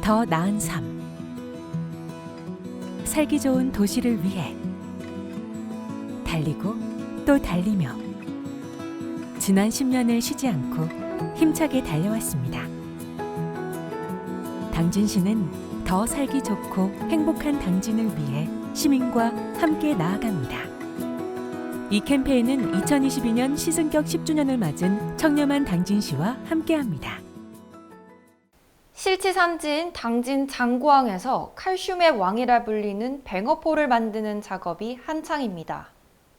더 나은 삶 살기 좋은 도시를 위해 달리고 또 달리며 지난 10년을 쉬지 않고 힘차게 달려왔습니다. 당진 시는 더 살기 좋고 행복한 당진을 위해 시민과 함께 나아갑니다. 이 캠페인은 2022년 시승격 10주년을 맞은 청렴한 당진시와 함께합니다. 실치 산지인 당진 장구항에서 칼슘의 왕이라 불리는 뱅어포를 만드는 작업이 한창입니다.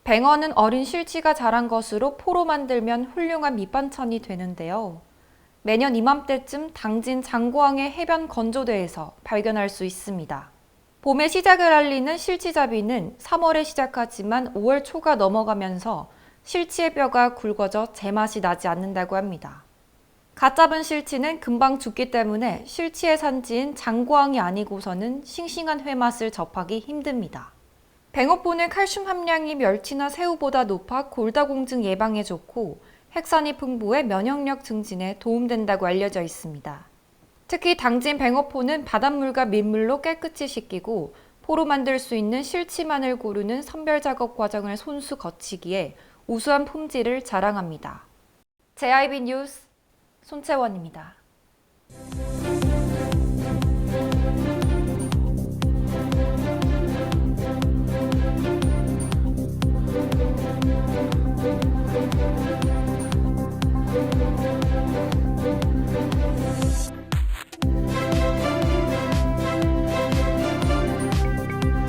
뱅어는 어린 실치가 자란 것으로 포로 만들면 훌륭한 밑반찬이 되는데요. 매년 이맘때쯤 당진 장구항의 해변 건조대에서 발견할 수 있습니다. 봄의 시작을 알리는 실치잡이는 3월에 시작하지만 5월 초가 넘어가면서 실치의 뼈가 굵어져 제맛이 나지 않는다고 합니다. 갓 잡은 실치는 금방 죽기 때문에 실치의 산지인 장구항이 아니고서는 싱싱한 회맛을 접하기 힘듭니다. 뱅어포는 칼슘 함량이 멸치나 새우보다 높아 골다공증 예방에 좋고 핵산이 풍부해 면역력 증진에 도움된다고 알려져 있습니다. 특히 당진 뱅어포는 바닷물과 민물로 깨끗이 씻기고 포로 만들 수 있는 실치만을 고르는 선별 작업 과정을 손수 거치기에 우수한 품질을 자랑합니다. JIB 뉴스 손채원입니다.